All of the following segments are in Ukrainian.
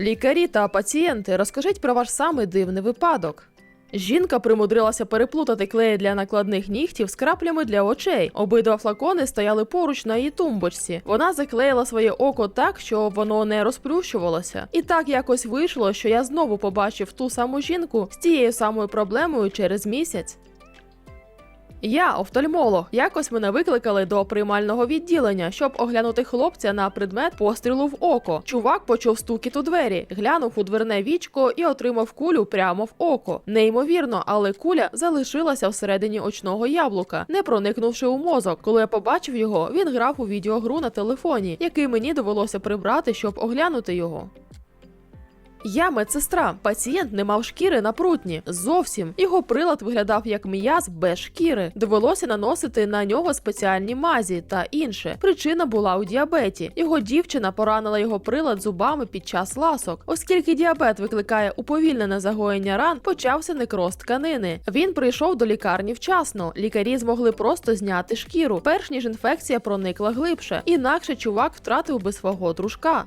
Лікарі та пацієнти, розкажіть про ваш самий дивний випадок. Жінка примудрилася переплутати клеї для накладних нігтів з краплями для очей. Обидва флакони стояли поруч на її тумбочці. Вона заклеїла своє око так, що воно не розплющувалося. І так якось вийшло, що я знову побачив ту саму жінку з тією самою проблемою через місяць. Я офтальмолог. Якось мене викликали до приймального відділення, щоб оглянути хлопця на предмет пострілу в око. Чувак почув стукіт у двері, глянув у дверне вічко і отримав кулю прямо в око. Неймовірно, але куля залишилася всередині очного яблука, не проникнувши у мозок. Коли я побачив його, він грав у відеогру на телефоні, який мені довелося прибрати, щоб оглянути його. Я медсестра. Пацієнт не мав шкіри на прутні. Зовсім його прилад виглядав як м'яз без шкіри. Довелося наносити на нього спеціальні мазі та інше. Причина була у діабеті. Його дівчина поранила його прилад зубами під час ласок. Оскільки діабет викликає уповільнене загоєння ран, почався некроз тканини. Він прийшов до лікарні вчасно. Лікарі змогли просто зняти шкіру, перш ніж інфекція проникла глибше. Інакше чувак втратив би свого дружка.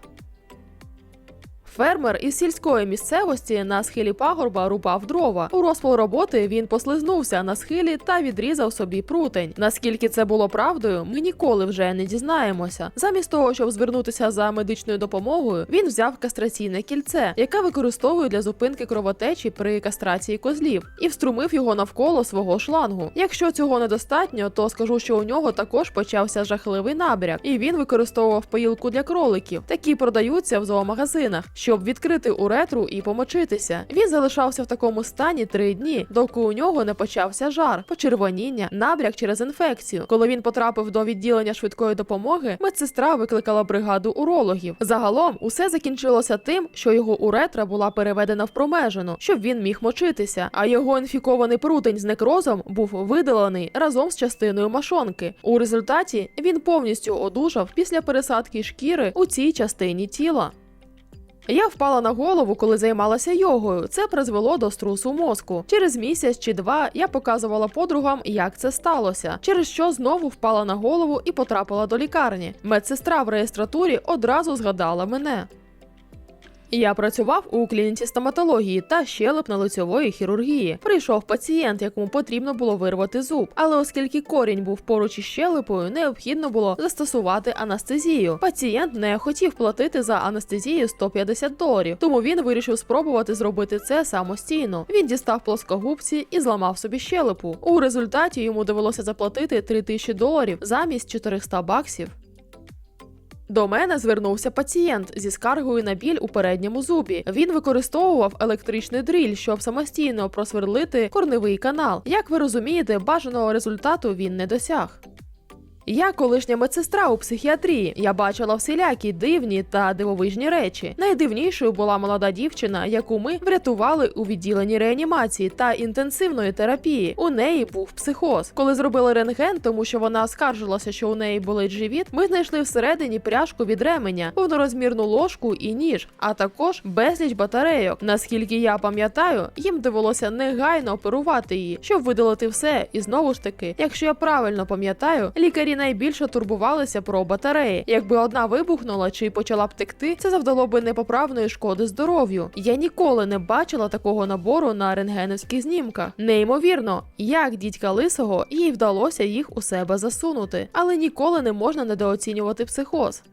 Фермер із сільської місцевості на схилі пагорба рубав дрова. У розпал роботи він послизнувся на схилі та відрізав собі прутень. Наскільки це було правдою, ми ніколи вже не дізнаємося. Замість того, щоб звернутися за медичною допомогою, він взяв кастраційне кільце, яке використовує для зупинки кровотечі при кастрації козлів, і вструмив його навколо свого шлангу. Якщо цього недостатньо, то скажу, що у нього також почався жахливий набряк, і він використовував поїлку для кроликів. Такі продаються в зоомагазинах щоб відкрити уретру і помочитися. Він залишався в такому стані три дні, доки у нього не почався жар, почервоніння, набряк через інфекцію. Коли він потрапив до відділення швидкої допомоги, медсестра викликала бригаду урологів. Загалом усе закінчилося тим, що його уретра була переведена в промежину, щоб він міг мочитися. А його інфікований прутень з некрозом був видалений разом з частиною машонки. У результаті він повністю одужав після пересадки шкіри у цій частині тіла. Я впала на голову, коли займалася йогою. Це призвело до струсу мозку. Через місяць чи два я показувала подругам, як це сталося, через що знову впала на голову і потрапила до лікарні. Медсестра в реєстратурі одразу згадала мене. Я працював у клініці стоматології та щелепно-лицьової хірургії. Прийшов пацієнт, якому потрібно було вирвати зуб. Але оскільки корінь був поруч із щелепою, необхідно було застосувати анестезію. Пацієнт не хотів платити за анестезію 150 доларів, тому він вирішив спробувати зробити це самостійно. Він дістав плоскогубці і зламав собі щелепу. У результаті йому довелося заплатити 3000 доларів замість 400 баксів. До мене звернувся пацієнт зі скаргою на біль у передньому зубі. Він використовував електричний дріль, щоб самостійно просверлити корневий канал. Як ви розумієте, бажаного результату він не досяг. Я колишня медсестра у психіатрії. Я бачила всілякі дивні та дивовижні речі. Найдивнішою була молода дівчина, яку ми врятували у відділенні реанімації та інтенсивної терапії. У неї був психоз. Коли зробили рентген, тому що вона скаржилася, що у неї болить живіт. Ми знайшли всередині пряжку від ременя, повнорозмірну ложку і ніж, а також безліч батарейок. Наскільки я пам'ятаю, їм довелося негайно оперувати її, щоб видалити все. І знову ж таки, якщо я правильно пам'ятаю, лікарі найбільше турбувалися про батареї. Якби одна вибухнула чи почала б текти, це завдало би непоправної шкоди здоров'ю. Я ніколи не бачила такого набору на рентгенівських знімках. Неймовірно, як дідька лисого їй вдалося їх у себе засунути, але ніколи не можна недооцінювати психоз.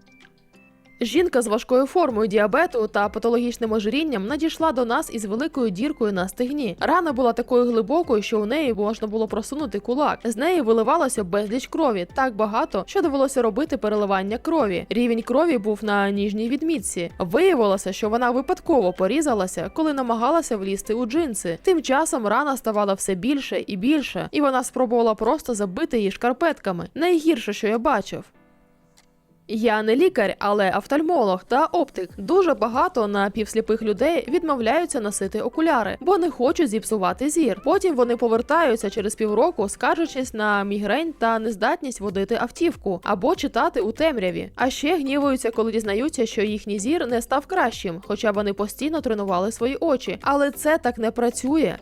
Жінка з важкою формою діабету та патологічним ожирінням надійшла до нас із великою діркою на стегні. Рана була такою глибокою, що у неї можна було просунути кулак. З неї виливалося безліч крові, так багато, що довелося робити переливання крові. Рівень крові був на ніжній відмітці. Виявилося, що вона випадково порізалася, коли намагалася влізти у джинси. Тим часом рана ставала все більше і більше, і вона спробувала просто забити її шкарпетками. Найгірше, що я бачив. Я не лікар, але офтальмолог та оптик. Дуже багато напівсліпих людей відмовляються носити окуляри, бо не хочуть зіпсувати зір. Потім вони повертаються через півроку, скаржачись на мігрень та нездатність водити автівку або читати у темряві. А ще гнівуються, коли дізнаються, що їхній зір не став кращим, хоча вони постійно тренували свої очі. Але це так не працює.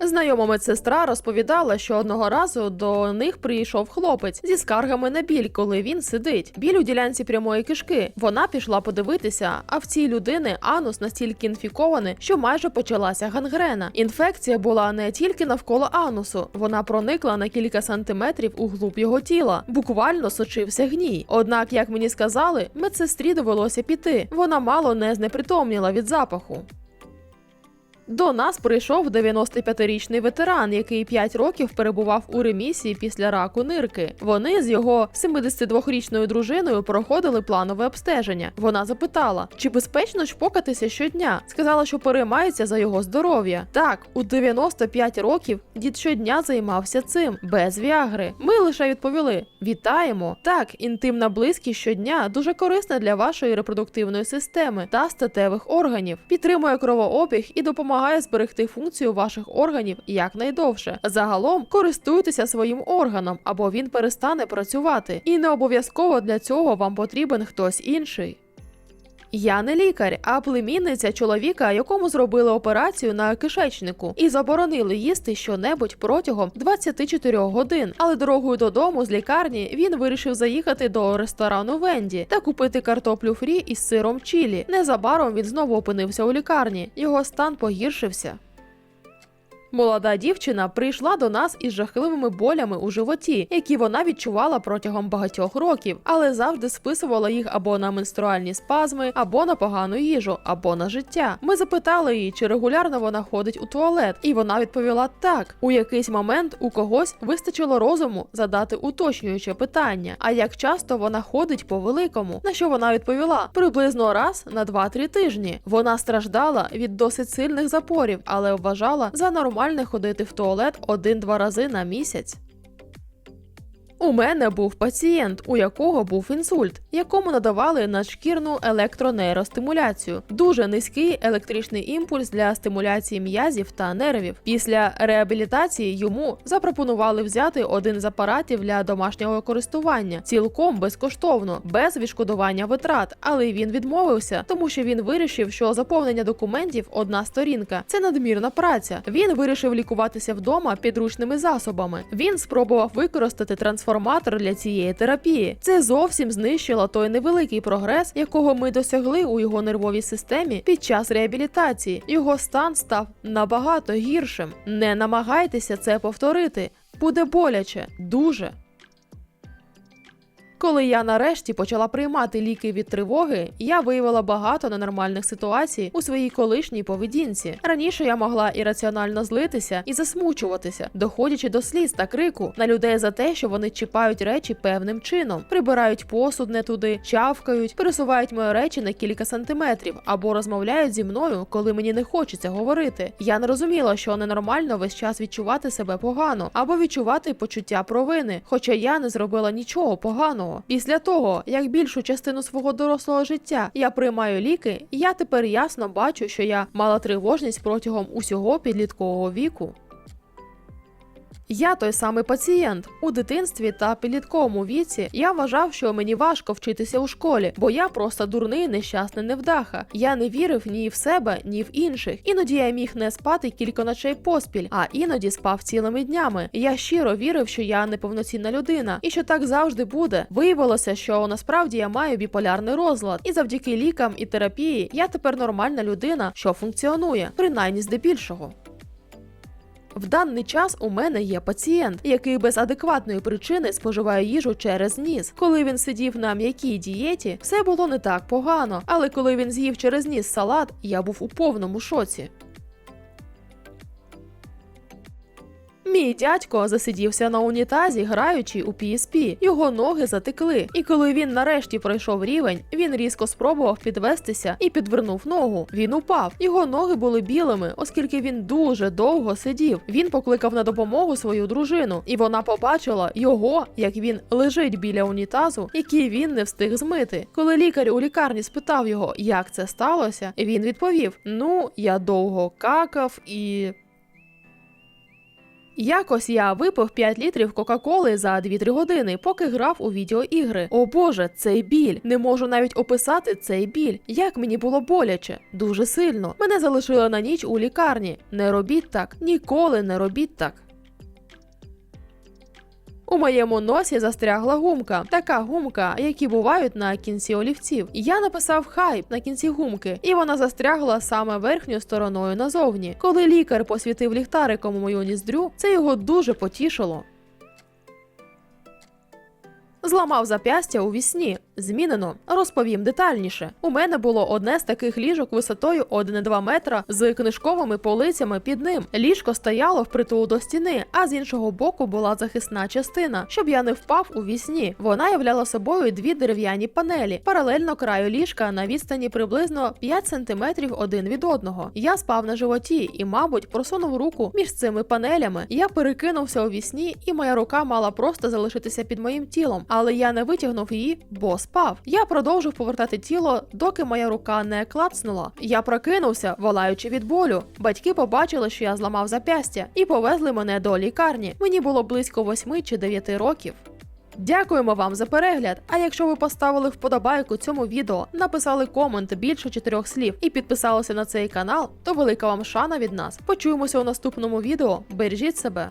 Знайома медсестра розповідала, що одного разу до них прийшов хлопець зі скаргами на біль, коли він сидить. Біль у ділянці прямої кишки. Вона пішла подивитися, а в цій людини анус настільки інфікований, що майже почалася гангрена. Інфекція була не тільки навколо анусу, вона проникла на кілька сантиметрів у глуб його тіла. Буквально сочився гній. Однак, як мені сказали, медсестрі довелося піти. Вона мало не знепритомніла від запаху. До нас прийшов 95-річний ветеран, який 5 років перебував у ремісії після раку нирки. Вони з його 72-річною дружиною проходили планове обстеження. Вона запитала, чи безпечно чпокатися щодня. Сказала, що переймається за його здоров'я. Так, у 95 років дід щодня займався цим без віагри. Ми лише відповіли: вітаємо! Так, інтимна близькість щодня дуже корисна для вашої репродуктивної системи та статевих органів, підтримує кровообіг і допомагає зберегти функцію ваших органів якнайдовше. Загалом користуйтеся своїм органом, або він перестане працювати. І не обов'язково для цього вам потрібен хтось інший. Я не лікар, а племінниця чоловіка, якому зробили операцію на кишечнику і заборонили їсти щонебудь протягом 24 годин. Але дорогою додому з лікарні він вирішив заїхати до ресторану Венді та купити картоплю фрі із сиром чілі. Незабаром він знову опинився у лікарні. Його стан погіршився. Молода дівчина прийшла до нас із жахливими болями у животі, які вона відчувала протягом багатьох років, але завжди списувала їх або на менструальні спазми, або на погану їжу, або на життя. Ми запитали її, чи регулярно вона ходить у туалет, і вона відповіла так. У якийсь момент у когось вистачило розуму задати уточнююче питання. А як часто вона ходить по великому? На що вона відповіла? Приблизно раз на 2-3 тижні. Вона страждала від досить сильних запорів, але вважала за нормальне ходити в туалет один-два рази на місяць. У мене був пацієнт, у якого був інсульт, якому надавали надшкірну електронейростимуляцію, дуже низький електричний імпульс для стимуляції м'язів та нервів. Після реабілітації йому запропонували взяти один з апаратів для домашнього користування, цілком безкоштовно, без відшкодування витрат. Але він відмовився, тому що він вирішив, що заповнення документів одна сторінка це надмірна праця. Він вирішив лікуватися вдома підручними засобами. Він спробував використати трансформацію трансформатор для цієї терапії. Це зовсім знищило той невеликий прогрес, якого ми досягли у його нервовій системі під час реабілітації. Його стан став набагато гіршим. Не намагайтеся це повторити. Буде боляче, дуже. Коли я нарешті почала приймати ліки від тривоги, я виявила багато ненормальних ситуацій у своїй колишній поведінці. Раніше я могла ірраціонально злитися і засмучуватися, доходячи до сліз та крику на людей за те, що вони чіпають речі певним чином, прибирають посуд не туди, чавкають, пересувають мої речі на кілька сантиметрів або розмовляють зі мною, коли мені не хочеться говорити. Я не розуміла, що ненормально весь час відчувати себе погано або відчувати почуття провини, хоча я не зробила нічого поганого. Після того, як більшу частину свого дорослого життя я приймаю ліки, я тепер ясно бачу, що я мала тривожність протягом усього підліткового віку. Я той самий пацієнт у дитинстві та підлітковому віці. Я вважав, що мені важко вчитися у школі, бо я просто дурний, нещасний невдаха. Я не вірив ні в себе, ні в інших. Іноді я міг не спати кілька ночей поспіль, а іноді спав цілими днями. Я щиро вірив, що я неповноцінна людина, і що так завжди буде. Виявилося, що насправді я маю біполярний розлад, і завдяки лікам і терапії я тепер нормальна людина, що функціонує, принаймні здебільшого. В даний час у мене є пацієнт, який без адекватної причини споживає їжу через ніс. Коли він сидів на м'якій дієті, все було не так погано. Але коли він з'їв через ніс салат, я був у повному шоці. Мій дядько засидівся на унітазі, граючи у PSP. Його ноги затекли. І коли він нарешті пройшов рівень, він різко спробував підвестися і підвернув ногу. Він упав. Його ноги були білими, оскільки він дуже довго сидів. Він покликав на допомогу свою дружину, і вона побачила його, як він лежить біля унітазу, який він не встиг змити. Коли лікар у лікарні спитав його, як це сталося, він відповів: Ну, я довго какав і. Якось я випив 5 літрів Кока-Коли за 2-3 години, поки грав у відеоігри. О боже, цей біль! Не можу навіть описати цей біль. Як мені було боляче, дуже сильно. Мене залишили на ніч у лікарні. Не робіть так, ніколи не робіть так. У моєму носі застрягла гумка, така гумка, які бувають на кінці олівців. Я написав хайп на кінці гумки, і вона застрягла саме верхньою стороною назовні. Коли лікар посвітив ліхтариком у мою ніздрю, це його дуже потішило. Зламав зап'ястя у вісні. Змінено. Розповім детальніше. У мене було одне з таких ліжок висотою 1,2 метра з книжковими полицями під ним. Ліжко стояло впритул до стіни, а з іншого боку була захисна частина, щоб я не впав у вісні. Вона являла собою дві дерев'яні панелі, паралельно краю ліжка на відстані приблизно 5 см один від одного. Я спав на животі і, мабуть, просунув руку між цими панелями. Я перекинувся у вісні, і моя рука мала просто залишитися під моїм тілом, але я не витягнув її, бо спав. Я продовжив повертати тіло, доки моя рука не клацнула. Я прокинувся, волаючи від болю. Батьки побачили, що я зламав зап'ястя, і повезли мене до лікарні. Мені було близько 8 чи 9 років. Дякуємо вам за перегляд. А якщо ви поставили вподобайку цьому відео, написали комент більше чотирьох слів і підписалися на цей канал, то велика вам шана від нас. Почуємося у наступному відео. Бережіть себе.